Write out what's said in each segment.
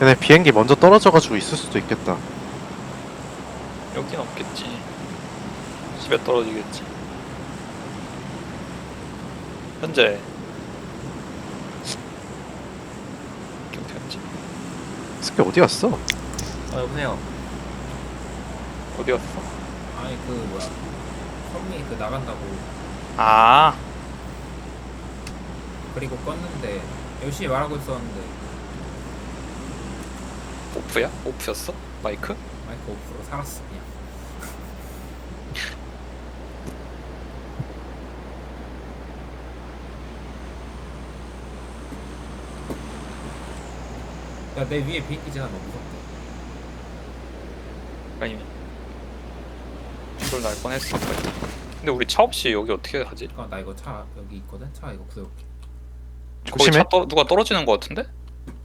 얘네 비행기 먼저 떨어져가지고 있을 수도 있겠다. 여긴 없겠지. 집에 떨어지겠지. 현재 경태 현재 스키 어디 갔어? 어 여보세요. 어디 갔어? 아니 그 뭐야 선미 그 나간다고 아 그리고 껐는데 열심히 말하고 있었는데 오프야? 오프였어? 마이크? 마이크 오프로 살았어 그냥. 야내 위에 비행기 지나 너무 무섭다. 아니면 이걸 날 뻔했어. 근데 우리 차 없이 여기 어떻게 하지? 잠깐 나 이거 차 여기 있거든. 차 이거 구해올게. 거기 조심해. 차 떠, 누가 떨어지는 거 같은데?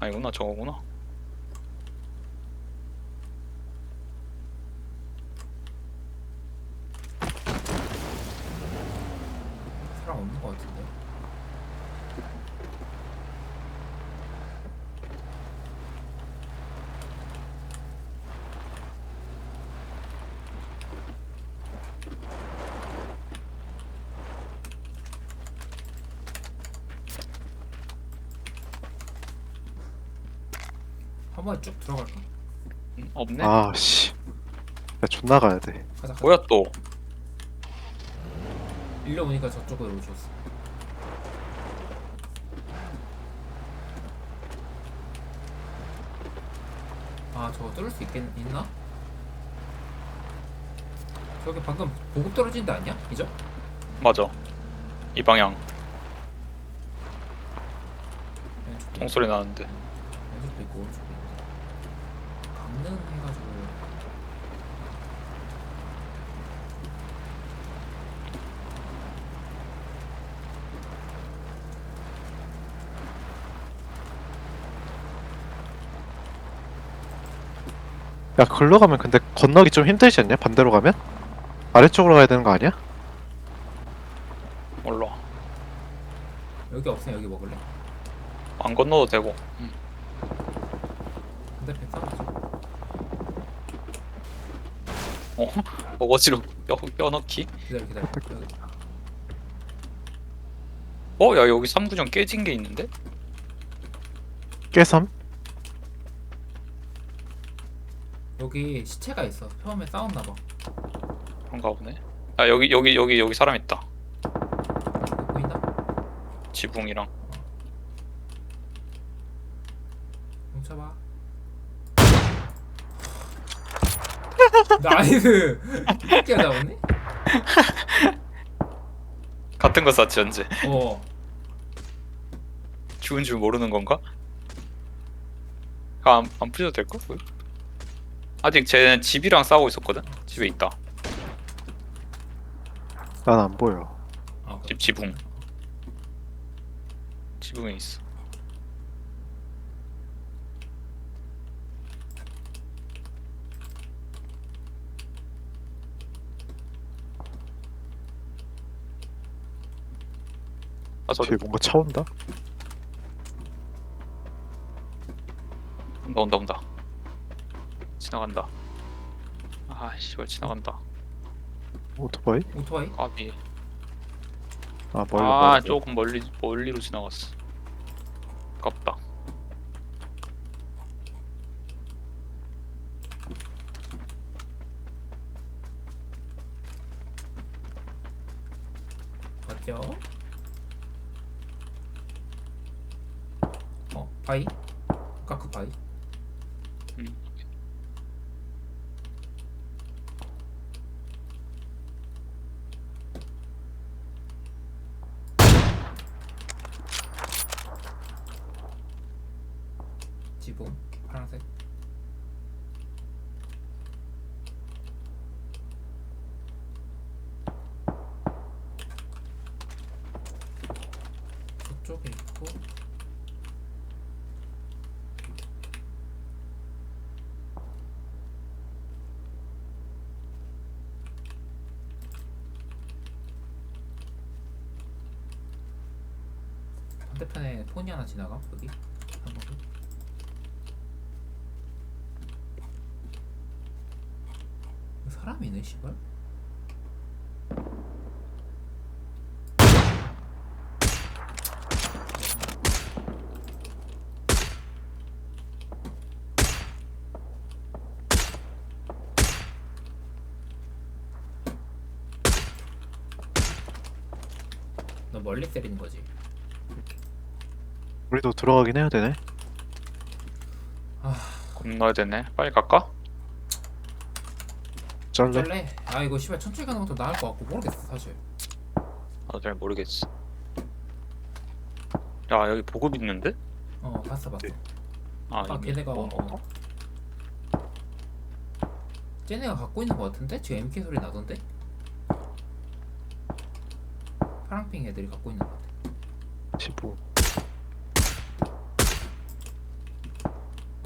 아니구나 저거구나. 사람 없는 거 같은데. 한 번에 쭉 들어갈까? 음, 없네. 아 씨. 야 존나 가야 돼. 가자. 가자. 뭐야 또? 일로 오니까 저쪽으로 오셨어. 아 저거 뚫을 수 있겠 있나? 저기 방금 보급 떨어진 데 아니야? 이죠? 맞아. 이 방향 왼쪽도 총소리 나는데. 왼쪽도 있고 오른쪽도 있고 강릉 해가지고 야 글로 가면 근데 건너기 좀 힘들지 않냐? 반대로 가면? 아래쪽으로 가야 되는 거 아니야? 몰라. 여기 없으면 여기 먹을래? 안 건너도 되고. 음. 반대편 싸우자 어? 어거지로 뼈, 뼈 넣기? 기다려 기다려 여기. 어? 야 여기 3구정 깨진 게 있는데? 깨섬? 여기 시체가 있어 처음에 싸웠나 봐 그런가 보네. 아 여기 여기 여기 여기 사람 있다. 이거 보인다? 지붕이랑. 뭉쳐봐 나이스 새끼가 잡았네? 같은 거 쐈지 현재. 어 죽은 줄 모르는 건가? 아, 안, 안 부셔도 될까? 왜? 아직 쟤는 집이랑 싸우고 있었거든? 집에 있다. 난 안 보여. 아, 집 지붕. 지붕에 있어. 아, 저 뒤에 뭔가 차 온다? 온다 온다 온다. 지나간다. 아, 씨발 지나간다. 오토바이? 오토바이? 까비. 아 멀리 아, 멀리. 조금 멀리 멀리로 지나갔어. 아깝다. 맞죠? 어 바이? 까크 바이? 음. 이쪽에 있고 반대편에 폰이 하나 지나가 여기 한 번. 사람이네 시발. 멀리 때리는 거지 우리도 들어가긴 해야 되네. 겁나야 되네 빨리 갈까? 잘래 아 이거 씨발 천천히 가는 것도 나을 것 같고 모르겠어 사실 나도 잘 모르겠어 야 여기 보급 있는데? 어 봤어 봤어 아, 아 이미 걔네가 뭐- 어 쟤네가 갖고 있는 것 같은데? 지금 MK 소리 나던데? 파랑핑 애들이 갖고 있는 것 같아 15.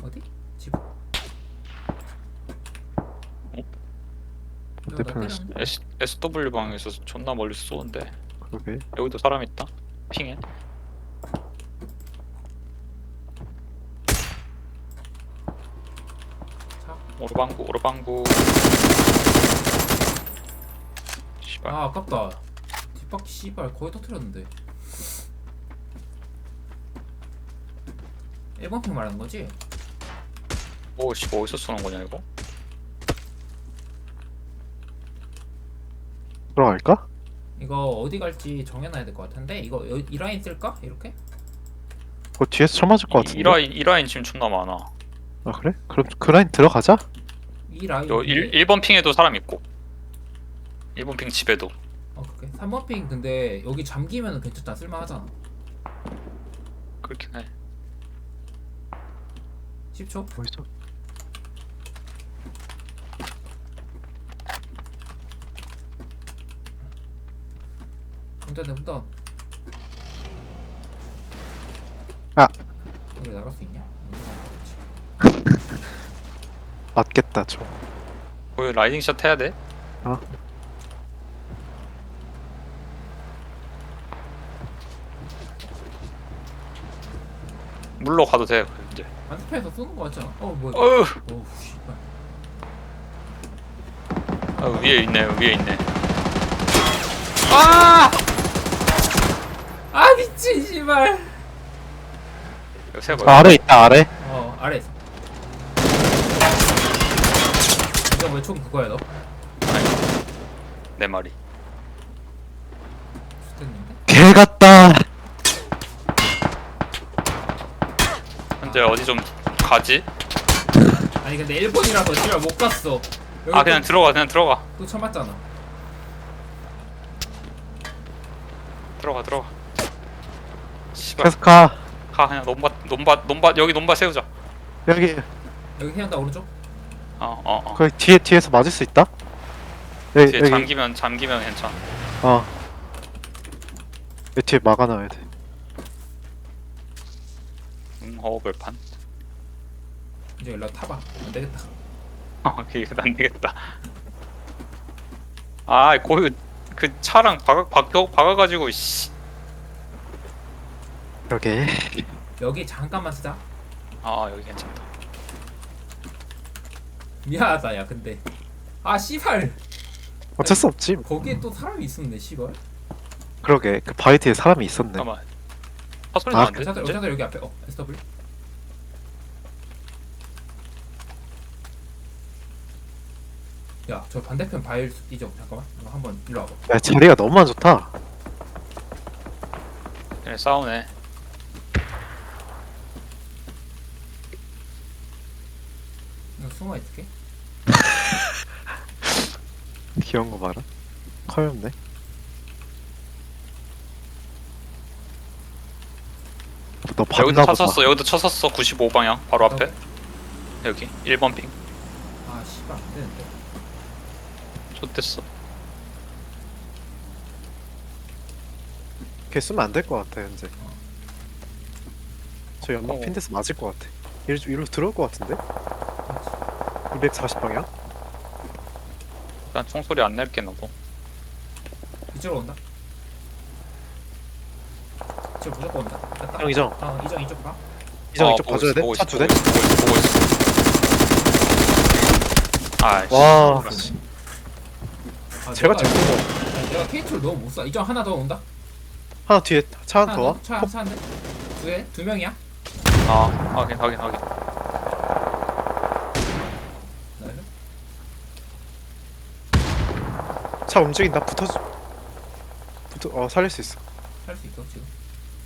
어디? 집 반대편에서. S, SW 방에서 존나 멀리 쏘는데 그러게. 여기도 사람 있다 핑해 차? 오르방구 오르방구 씨발 아 아깝다 뒷바퀴 씨발 거의 터트렸는데 1번 핑 말하는 거지? 오 씨 어디서 쏘는 거냐 이거? 들어갈까? 이거 어디 갈지 정해놔야 될 것 같은데 이거 여, 이 라인 쓸까? 이렇게? 그거 뒤에서 쳐맞을 것 이, 같은데. 이 라인 이 라인 지금 존나 많아 아 그래? 그럼 그 라인 들어가자. 이 라인 요 1, 1번 핑에도 사람 있고 1번 핑 집에도 어 그렇게 3번 핑 근데 여기 잠기면 괜찮다 쓸만하잖아 그렇긴 해 10초? 어디서? 운전해 운전 아. 여기 나갈 수 있냐? 맞겠다 좀. 거기 라이딩 샷 해야 돼? 어. 물로 가도 돼 이제 반대편에서 쏘는 거 같잖아 어 뭐야 어휴 어우 씨발 아, 위에 있네 위에 있네 아! 아 미친 씨발 이거 세 아, 번. 아래 있다 아래. 어 아래에서 이거 왜총 그거야 너? 내 말이 죽겠는데? 개 같다. 현재 어디 좀 가지? 아니 근데 일본이라서 씨발 못 갔어 여기 아 그냥 또, 들어가 그냥 들어가 또 쳐맞잖아 들어가 들어가 씨발 계속 가. 가 그냥 논밭 논밭 논밭 여기 논밭 세우자 여기 여기 해안다 오른쪽? 어어어 어, 거기 뒤에 뒤에서 맞을 수 있다. 여기 뒤에 여기. 잠기면 잠기면 괜찮아 어. 여기 뒤에 막아놔야 돼. 응허벌판? 이제 일로 타봐. 안 되겠다. 어 이거 안 되겠다. 아 거기 그 차랑 박아 박혀 박아가지고 씨. 그러게. 여기 잠깐만 쓰자. 아 여기 괜찮다. 미안하다 야 근데. 아 씨발. 어쩔 수 없지. 거기에 또 사람이 있었네 씨발. 그러게. 그 바위 뒤에 사람이 있었네. 잠깐만 사소리 아, 나는데? 이제? 의사들 여기 앞에 어 SW 야저 반대편 바일 수 뛰죠 잠깐만 이거 한번 일로 와봐 야 자리가 너무 안 좋다. 얘네 싸우네 이거 숨어 있을게 귀여운 거 봐라. 커였네. 너 여기도 봤나 보다. 섰어 여기도 차 섰어 95방향 바로 앞에 어? 여기 1번 핑 아 씨발 안 되는데 좋댔어 걔 쓰면 안 될 것 같아 현재. 저 연막 어. 핀데서 맞을 것 같아. 이로 이로 들어올 것 같은데? 240 방향? 난 총소리 안 낼게 너도 이쪽으로 온다 이쪽 무조건 온다 이정. 어 이정 이쪽 봐 이정 어, 이쪽 봐줘야 돼? 보고 차 있어, 두 대? 보고 있어 아이씨 와. 아, 제가 내가 이거- 아니, 내가 케이트를 너무 못 쏴. 이쪽 하나 더 온다. 하나 뒤에 차 하나 더 와. 차, 차 한대. 두개 두 명이야. 아 확인 확인 확인 나이스. 차 움직인다. 붙어. 붙어. 어 살릴 수 있어. 할수 있어 지금.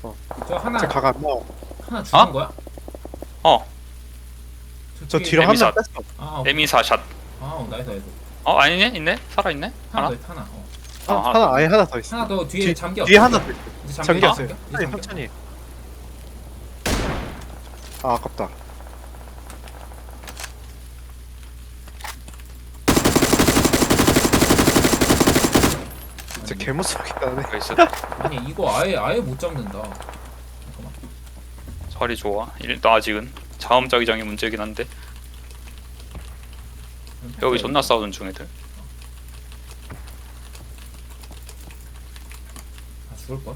어. 저 하나 저 가가 뭐. 하나 죽은 어? 거야? 어 저 뒤로 한명 에미사. 뺐어. 아, 어. 에미 사샷 아, 어, 나이스 나이스. 어 아니네 있네 살아 있네 하나 하나 더 있어, 하나. 어. 하나, 아, 하나 아예 하나 더 있어. 하나 더 뒤에 뒤- 잠겨. 뒤에 하나 더 있어. 이제 잠겨. 잠겼어요. 이제 천천히 잠겨. 천천히. 아 아깝다. 진짜 개무섭게 나네. 나이스 아니 이거 아예 아예 못 잡는다. 잠깐만. 자리 좋아 일단 아직은 자음 자기장이 문제긴 한데 여기 존나 싸우는 중 애들 아 죽을 걸.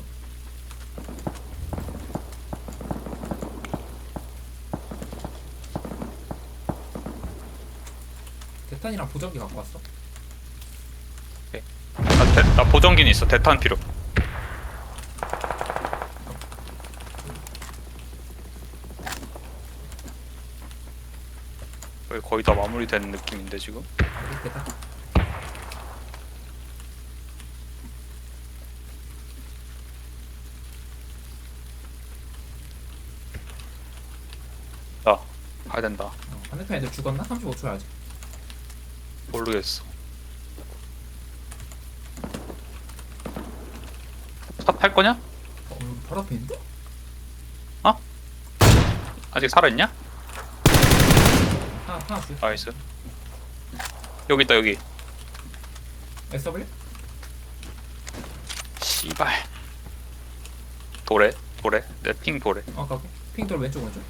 대탄이랑 보정기 갖고 왔어. 보정기는 있어 대탄 필요 여기 거의 다 마무리되는 느낌인데 지금 대탄. 나 가야 된다 어, 반대편 애들 죽었나? 35초야 아직. 모르겠어 차탈 거냐? 어, 바로 앞에 있는데? 아직 살아있냐? 하나 하나 죽. 나이스 여기 있다 여기 SW? 씨발 도래 도래 내 핑 도래 어 가게. 핑돌 왼쪽 오른쪽.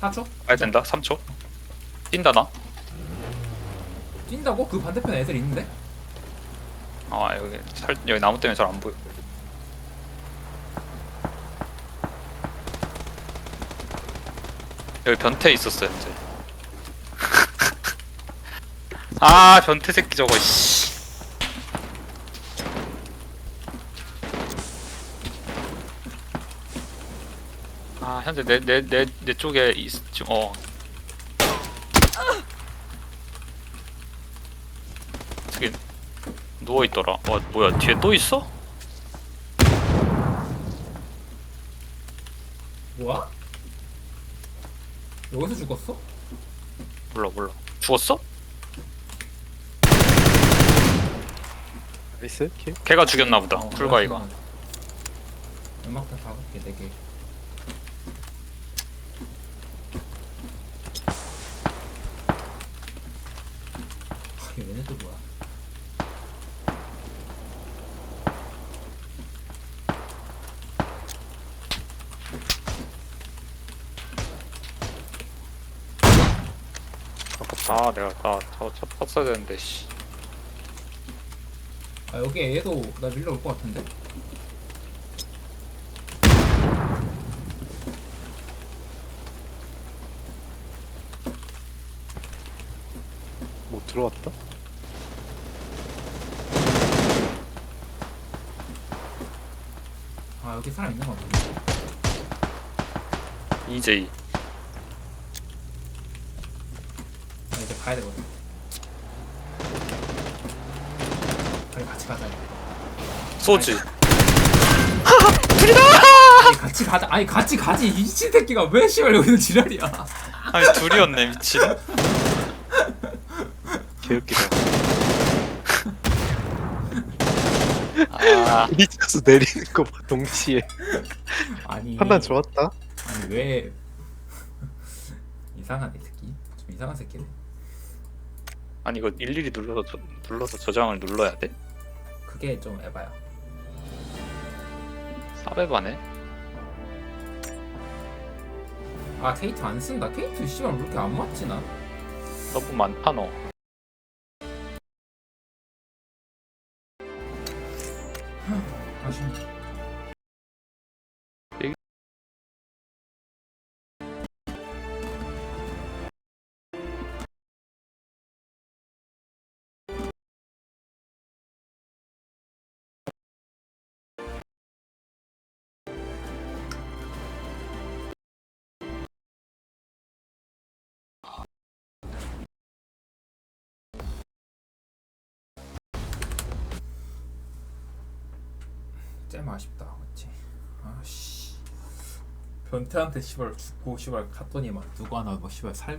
4초? 가야 된다 3초 뛴다 나 뛴다고? 그 반대편 애들 있는데? 아 여기 살 여기 나무 때문에 잘 안 보여. 여기 변태 있었어요 이제. 아 변태 새끼 저거 씨. 아 현재 내 내 내 내 쪽에 있 어. 저기 누워 있더라. 어 뭐야 뒤에 또 있어? 뭐야? 여기서 죽었어? 몰라 몰라. 죽었어? 나이스 킬. 걔가 죽였나 보다. 어, 불가이가. 맞아. 연막탄 다섯 개, 네 개. 아, 얘네 또 뭐야? 아 내가 나저첫 탔어야 되는데 씨. 아 여기 얘도 나 밀러 올것 같은데? 뭐 들어왔다? 아 여기 사람 있는 것 같은데? EJ. 아 이제 가야 되거든. 빨리 같이 가자. 소지. 아니 같이 가자. 아니 같이 가지. 이 미친 새끼가 왜 씨발 여기서 지랄이야? 아니 둘이었네 미친. 개웃기다. 아 미쳐서 내리는 거 봐, 동시에. 아니 판단 좋았다. 아니 왜 이상한 이 새끼 좀 이상한 새끼네 아니 이거 일일이 눌러서 저, 눌러서 저장을 눌러야 돼? 그게 좀 에바야 사베바네. 아 케이트 안 쓴다 케이트 씨발 왜 이렇게 안 맞지 나 너무 많다 너. 잼 아쉽다 맞지 아씨. 변태한테 씨발 죽고 씨발 갔더니만 누가 하나 뭐 씨발 살